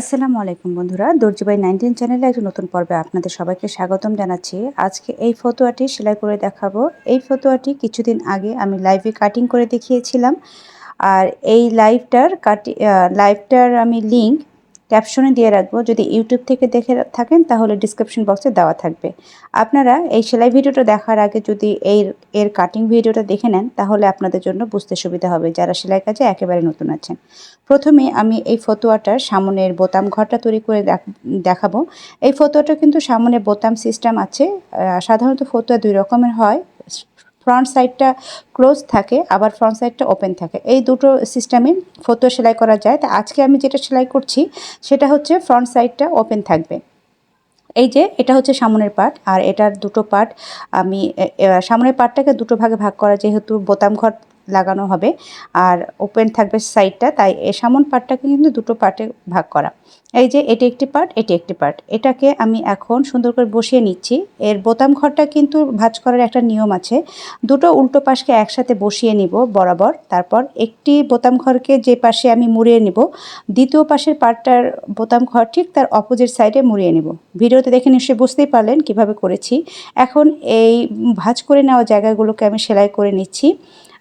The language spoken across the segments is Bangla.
আসসালামু আলাইকুম বন্ধুরা, দর্জিবাই নাইনটিন চ্যানেলে একটা নতুন পর্বে আপনাদের সবাইকে স্বাগতম জানাচ্ছি। আজকে এই ফতোয়াটি সেলাই করে দেখাবো। এই ফতোয়াটি কিছুদিন আগে আমি লাইভে কাটিং করে দেখিয়েছিলাম। আর এই লাইভটার কাটি লাইভটার আমি লিংক ক্যাপশনে দিয়ে রাখব। যদি ইউটিউব থেকে দেখে থাকেন, তাহলে ডিসক্রিপশন বক্সে দেওয়া থাকবে। আপনারা এই সেলাই ভিডিওটা দেখার আগে যদি এই এর কাটিং ভিডিওটা দেখে নেন, তাহলে আপনাদের জন্য বুঝতে সুবিধা হবে যারা সেলাই কাজে একেবারে নতুন আছেন। প্রথমে আমি এই ফতোয়াটার সামনের বোতাম ঘরটা তৈরি করে দেখাবো। এই ফতোয়াটা কিন্তু সামনে বোতাম সিস্টেম আছে। সাধারণত ফতোয়া দুই রকমের হয়। ফ্রন্ট সাইডটা ক্লোজ থাকে, আবার ফ্রন্ট সাইডটা ওপেন থাকে। এই দুটো সিস্টেমে ফতো সেলাই করা যায়। তা আজকে আমি যেটা সেলাই করছি, সেটা হচ্ছে ফ্রন্ট সাইডটা ওপেন থাকবে। এই যে, এটা হচ্ছে সামনের পার্ট আর এটার দুটো পার্ট আমি সামনের পার্টটাকে দুটো ভাগে ভাগ করা, যেহেতু বোতাম ঘর লাগানো হবে। আর ওপেন থাকবে সাইডটা তাই এ সামন পার্টটাকে কিন্তু দুটো পার্টে ভাগ করা। এই যে এটি একটি পার্ট এটি একটি পার্ট এটাকে আমি এখন সুন্দর করে বসিয়ে নিচ্ছি। এর বোতাম ঘরটা কিন্তু ভাজ করার একটা নিয়ম আছে। দুটো উল্টো পাশকে একসাথে বসিয়ে নিব বরাবর। তারপর একটি বোতাম ঘরকে যে পাশে আমি মুড়িয়ে নিব, দ্বিতীয় পাশের পার্টটার বোতাম ঘর ঠিক তার অপোজিট সাইডে মুড়িয়ে নিব। ভিডিওতে দেখে নিশ্চয়ই বুঝতেই পারলেন কীভাবে করেছি। এখন এই ভাজ করে নেওয়া জায়গাগুলোকে আমি সেলাই করে নিচ্ছি।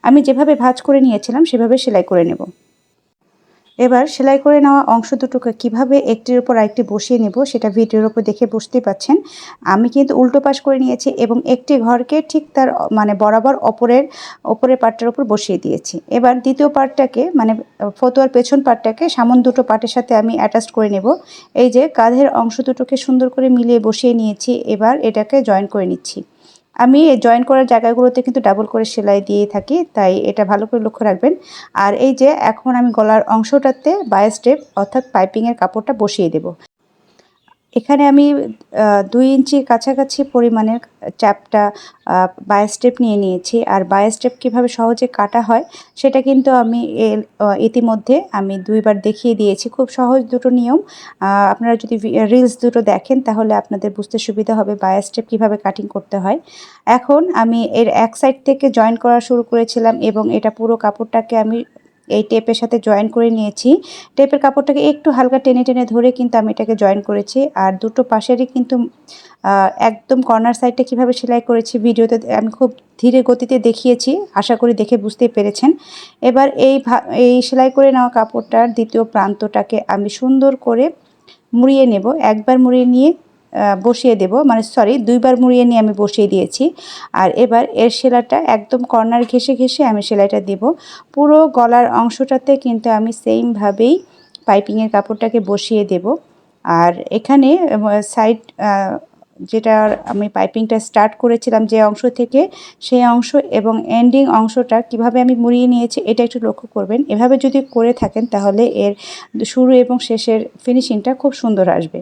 আমি যেভাবে ভাজ করে নিয়েছিলাম, সেভাবে সেলাই করে নেব। এবার সেলাই করে নেওয়া অংশ দুটোকে কীভাবে একটির উপর আরেকটি বসিয়ে নেব, সেটা ভিডিওর উপর দেখে বুঝতেই পাচ্ছেন। আমি কিন্তু উল্টো পাশ করে নিয়েছি এবং একটি ঘরকে ঠিক তার মানে বরাবর অপরের ওপরের পার্টটার উপর বসিয়ে দিয়েছি। এবার দ্বিতীয় পার্টটাকে মানে ফতোয়ার পেছন পার্টটাকে সামন দুটো পার্টের সাথে আমি অ্যাটাচ করে নেব। এই যে কাঁধের অংশ দুটোকে সুন্দর করে মিলিয়ে বসিয়ে নিয়েছি, এবার এটাকে জয়েন করে নিচ্ছি। আমি জয়েন করার জায়গাগুলোতে কিন্তু ডাবল করে সেলাই দিয়ে থাকি, তাই এটা ভালো করে লক্ষ্য রাখবেন। আর এই যে এখন আমি গলার অংশটাতে বাই স্টেপ অর্থাৎ পাইপিংয়ের কাপড়টা বসিয়ে দেব। এখানে আমি দুই ইঞ্চি কাছাকাছি পরিমাণের চ্যাপটা বায় স্টেপ নিয়ে নিয়েছি। আর বায় স্টেপ কীভাবে সহজে কাটা হয়, সেটা কিন্তু আমি ইতিমধ্যে আমি দুইবার দেখিয়ে দিয়েছি। খুব সহজ দুটো নিয়ম। আপনারা যদি রিলস দুটো দেখেন, তাহলে আপনাদের বুঝতে সুবিধা হবে বায় স্টেপ কীভাবে কাটিং করতে হয়। এখন আমি এর এক সাইড থেকে জয়েন করা শুরু করেছিলাম এবং এটা পুরো কাপড়টাকে আমি এই টেপের সাথে জয়েন করে নিয়েছি। টেপের কাপড়টাকে একটু হালকা টেনে টেনে ধরে কিন্তু আমি এটাকে জয়েন করেছি। আর দুটো পাশেরই কিন্তু একদম কর্নার সাইডটা কীভাবে সেলাই করেছি ভিডিওতে আমি খুব ধীরে গতিতে দেখিয়েছি। আশা করি দেখে বুঝতে পেরেছেন। এবার এই এই সেলাই করে নেওয়া কাপড়টার দ্বিতীয় প্রান্তটাকে আমি সুন্দর করে মুড়িয়ে নেব। একবার মুড়িয়ে নিয়ে বসিয়ে দেব। মানে সরি দুইবার মুড়িয়ে নিয়ে আমি বসিয়ে দিয়েছি। আর এবার এর সেলাইটা একদম কর্নার ঘেসে ঘেসে আমি সেলাইটা দেব। পুরো গলার অংশটাতে কিন্তু আমি সেইমভাবেই পাইপিংয়ের কাপড়টাকে বসিয়ে দেব। আর এখানে সাইড যেটা আমি পাইপিংটা স্টার্ট করেছিলাম যে অংশ থেকে, সেই অংশ এবং এন্ডিং অংশটা কীভাবে আমি মুড়িয়ে নিয়েছি এটা একটু লক্ষ্য করবেন। এভাবে যদি করে থাকেন তাহলে এর শুরু এবং শেষের ফিনিশিংটা খুব সুন্দর আসবে।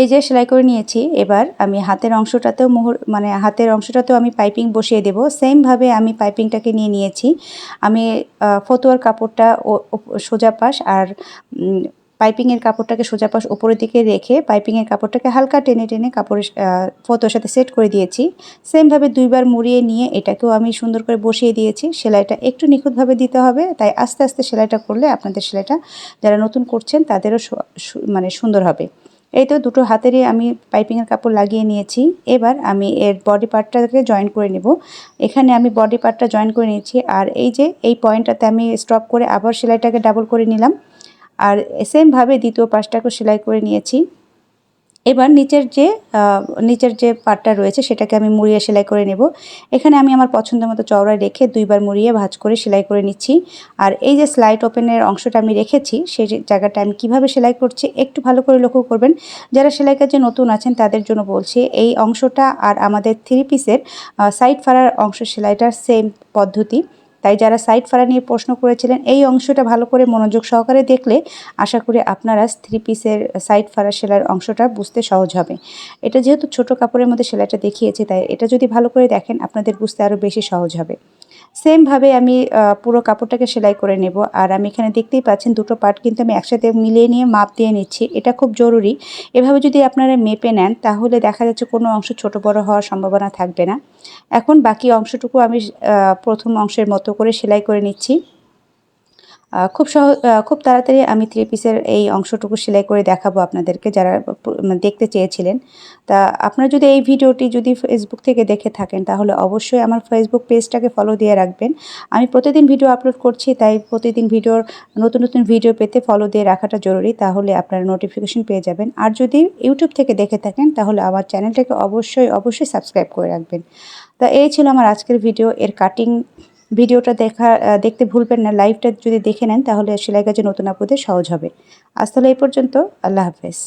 এই যে সেলাই করে নিয়েছি, এবার আমি হাতের অংশটাতেও মোহর মানে হাতের অংশটাতেও আমি পাইপিং বসিয়ে দেব। সেমভাবে আমি পাইপিংটাকে নিয়ে নিয়েছি। আমি ফতুয়ার কাপড়টা সোজা পাশ আর পাইপিংয়ের কাপড়টাকে সোজা পাশ উপরের দিকে রেখে পাইপিংয়ের কাপড়টাকে হালকা টেনে টেনে কাপড়ের ফতোর সাথে সেট করে দিয়েছি। সেমভাবে দুইবার মুড়িয়ে নিয়ে এটাকেও আমি সুন্দর করে বসিয়ে দিয়েছি। সেলাইটা একটু নিখুঁতভাবে দিতে হবে, তাই আস্তে আস্তে সেলাইটা করলে আপনাদের সেলাইটা যারা নতুন করছেন তাদেরও মানে সুন্দর হবে। এই তো দুটো হাতেরই আমি পাইপিংয়ের কাপড় লাগিয়ে নিয়েছি। এবার আমি এর বডি পার্টটাকে জয়েন করে নেব। এখানে আমি বডি পার্টটা জয়েন করে নিয়েছি আর এই যে এই পয়েন্টটাতে আমি স্টপ করে আবার সেলাইটাকে ডাবল করে নিলাম। আর সেমভাবে দ্বিতীয় পাশটাকেও সেলাই করে নিয়েছি। এবার নিচের যে নিচের যে পাটটা রয়েছে সেটাকে আমি মুড়িয়ে সেলাই করে নেব। এখানে আমি আমার পছন্দ মতো চওড়ায় রেখে দুইবার মুড়িয়ে ভাজ করে সেলাই করে নিচ্ছি। আর এই যে স্লাইড ওপেনের অংশটা আমি রেখেছি, সেই জায়গাটা আমি কীভাবে সেলাই করছি একটু ভালো করে লক্ষ্য করবেন। যারা সেলাই কাজে নতুন আছেন, তাদের জন্য বলছি এই অংশটা আর আমাদের থ্রি পিসের সাইড ফাড়ার অংশ সেলাইটার সেম পদ্ধতি। তাই যারা সাইড ফাড়া নিয়ে প্রশ্ন করেছিলেন, এই অংশটা ভালো করে মনোযোগ সহকারে দেখলে আশা করি আপনারা থ্রি পিসের সাইড ফারা সেলার অংশটা বুঝতে সহজ হবে। এটা যেহেতু ছোট কাপড়ের মধ্যে সেলাইটা দেখিয়েছে, তাই এটা যদি ভালো করে দেখেন, আপনাদের বুঝতে আরও বেশি সহজ হবে। সেমভাবে আমি পুরো কাপড়টাকে সেলাই করে নেব। আর আমি এখানে দেখতেই পাচ্ছেন দুটো পার্ট কিন্তু আমি একসাথে মিলিয়ে নিয়ে মাপ দিয়ে নিচ্ছি। এটা খুব জরুরি। এভাবে যদি আপনারা মেপে নেন, তাহলে দেখা যাচ্ছে কোনো অংশ ছোট বড় হওয়ার সম্ভাবনা থাকবে না। এখন বাকি অংশটুকু আমি প্রথম অংশের মতো করে সেলাই করে নিচ্ছি। খুব সহ খুব তাড়াতাড়ি আমি থ্রি পিসের এই অংশটুকু সেলাই করে দেখাবো আপনাদেরকে যারা মানে দেখতে চেয়েছিলেন। তা আপনারা যদি এই ভিডিওটি যদি ফেসবুক থেকে দেখে থাকেন, তাহলে অবশ্যই আমার ফেসবুক পেজটাকে ফলো দিয়ে রাখবেন। আমি প্রতিদিন ভিডিও আপলোড করছি, তাই প্রতিদিন ভিডিওর নতুন নতুন ভিডিও পেতে ফলো দিয়ে রাখাটা জরুরি, তাহলে আপনারা নোটিফিকেশন পেয়ে যাবেন। আর যদি ইউটিউব থেকে দেখে থাকেন, তাহলে আমার চ্যানেলটাকে অবশ্যই অবশ্যই সাবস্ক্রাইব করে রাখবেন। তা এই ছিল আমার আজকের ভিডিও এর কাটিং ভিডিওটা দেখা দেখতে ভুলবেন না, লাইভটা যদি দেখে নেন, তাহলে সেলাই কাজে নতুন আপদে সহজ হবে। আজ তাহলে এই পর্যন্ত, আল্লাহ হাফেজ।